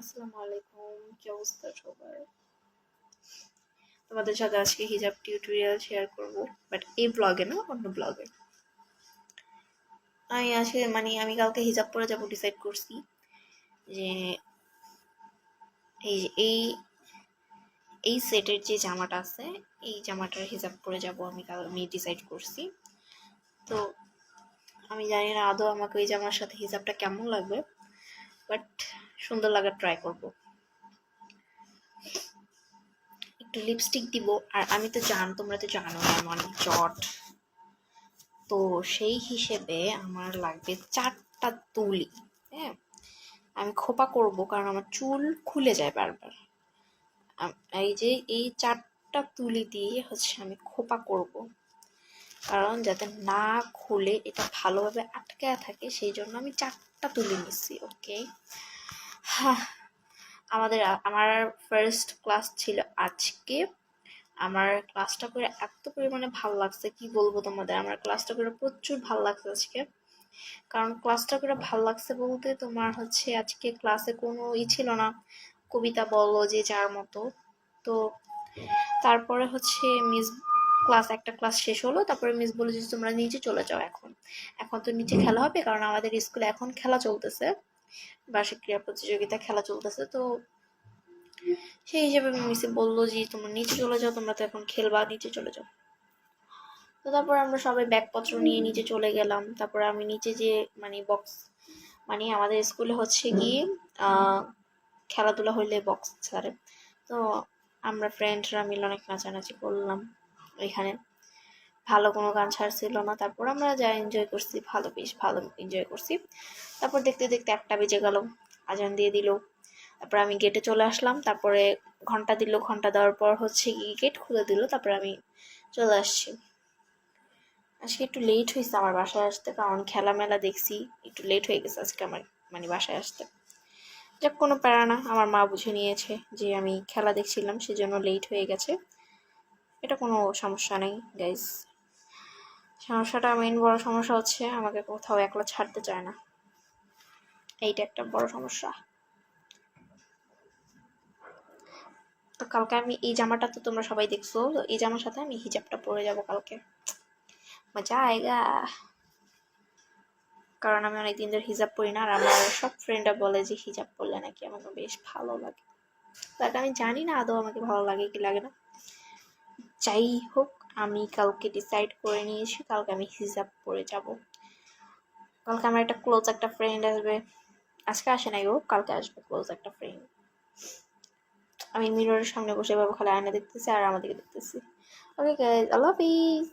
আসসালামু আলাইকুম। কি অবস্থা সবার? তোমাদের সাথে আজকে হিজাব টিউটোরিয়াল শেয়ার করব বাট এই ব্লগে না, অন্য ব্লগে আমি আজকে মানে আমি কালকে হিজাব পরে যাব ডিসাইড করছি যে এই এই এই সেটের যে জামাটা আছে, এই জামাটার হিজাব পরে যাব আমি কাল, আমি ডিসাইড করছি। তো আমি জানি না আদৌ আমাকে ওই জামার সাথে হিজাবটা কেমন লাগবে বাট সুন্দর লাগার ট্রাই করব। একটু লিপস্টিক দিব, আর আমি তো জান তোমরা তো জানো আমি অনেক জট। তো সেই হিসেবে আমার লাগবে চারটা তুলি হ্যাঁ? আমি খোপা করব কারণ আমার চুল খুলে যায় বারবার। এই যে, এই চারটা তুলি দিয়ে হচ্ছে আমি খোপা করব। কারণ যাতে না খুলে এটা ভালোভাবে আটকে থাকে, সেই জন্য আমি চারটা তুলি নিচ্ছি ওকে হ্যাঁ আমাদের আমার ফার্স্ট ক্লাস ছিল আজকে। আমার ক্লাসটা করে এত পরিমাণে ভালো লাগছে, কি বলব তোমাদের? আমার ক্লাসটা করে প্রচুর ভালো লাগছে আজকে। কারণ ক্লাসটা করে ভালো লাগছে বলতে তোমার হচ্ছে আজকে ক্লাসে কোনো ই ছিল না, কবিতা বলো যে যার মতো। তো তারপরে হচ্ছে মিস ক্লাস একটা ক্লাস শেষ হলো, তারপরে মিস বলে যে তোমরা নিচে চলে যাও এখন। এখন তো নিচে খেলা হবে, কারণ আমাদের স্কুলে এখন খেলা চলতেছে। বার্ষিক ক্রীড়া প্রতিযোগিতা খেলা চলতেছে। তো সেই হিসেবে মিসে বলল যে তোমরা নিচে চলে যাও তোমরা তো এখন খেলবা নিচে চলে যাও। তো তারপর আমরা সবাই ব্যাগপত্র নিয়ে নিচে চলে গেলাম। তারপর আমি নিচে যে মানে বক্স মানে আমাদের স্কুলে হচ্ছে আহ, খেলাধুলা হইলে বক্স ছাড়ে। তো আমরা ফ্রেন্ডরা মিলে অনেক নাচানাচি করলাম ওইখানে। ভালো কোনো গান ছাড়ছিল না। তারপর আমরা যা এনজয় করছি, ভালো, বেশ ভালো এনজয় করছি। তারপর দেখতে দেখতে একটা বেজে গেল, আজান দিয়ে দিল। তারপর আমি গেটে চলে আসলাম। তারপরে ঘণ্টা দিল, ঘণ্টা দেওয়ার পর হচ্ছে কি গেট খুলে দিল। তারপরে আমি চলে আসছি। আজকে একটু লেট হয়েছে আমার বাসায় আসতে, কারণ খেলামেলা দেখছি, একটু লেট হয়ে গেছে আজকে আমার মানে বাসায় আসতে। যাক, কোনো প্যারা না, আমার মা বুঝে নিয়েছে যে আমি খেলা দেখছিলাম, সেজন্য লেট হয়ে গেছে। এটা কোনো সমস্যা নেই গাইজ সমস্যাটা মেইন বড় সমস্যা হচ্ছে আমাকে কোথাও একলা ছাড়তে চায় না। এইটা একটা বড় সমস্যা। তো কালকে আমি, এই জামাটা তো তোমরা সবাই দেখছ, তো এই জামার সাথে আমি হিজাবটা পরে যাব কালকে। মজা আয়েগা। কারণ আমি অনেকদিন ধরে হিজাব পরি না, আর আমার সব ফ্রেন্ডরা বলে যে হিজাব পরলে নাকি আমাকে বেশ ভালো লাগে। তাকে আমি জানি না আদৌ আমাকে ভালো লাগে কি লাগে না। যাই হোক আমি কালকে ডিসাইড করে নিয়েছি, কালকে আমি হিজাব পরে যাব। কালকে আমার একটা ক্লোজ একটা ফ্রেন্ড আসবে। আজকে আসে নাই ও কালকে আসবে ক্লোজ একটা ফ্রেন্ড আমি মিররের সামনে বসে এভাবে খালি আয়না দেখতেছি আর আমাদেরকে দেখতেছি। ওকে গাইজ আল্লাহ হাফিজ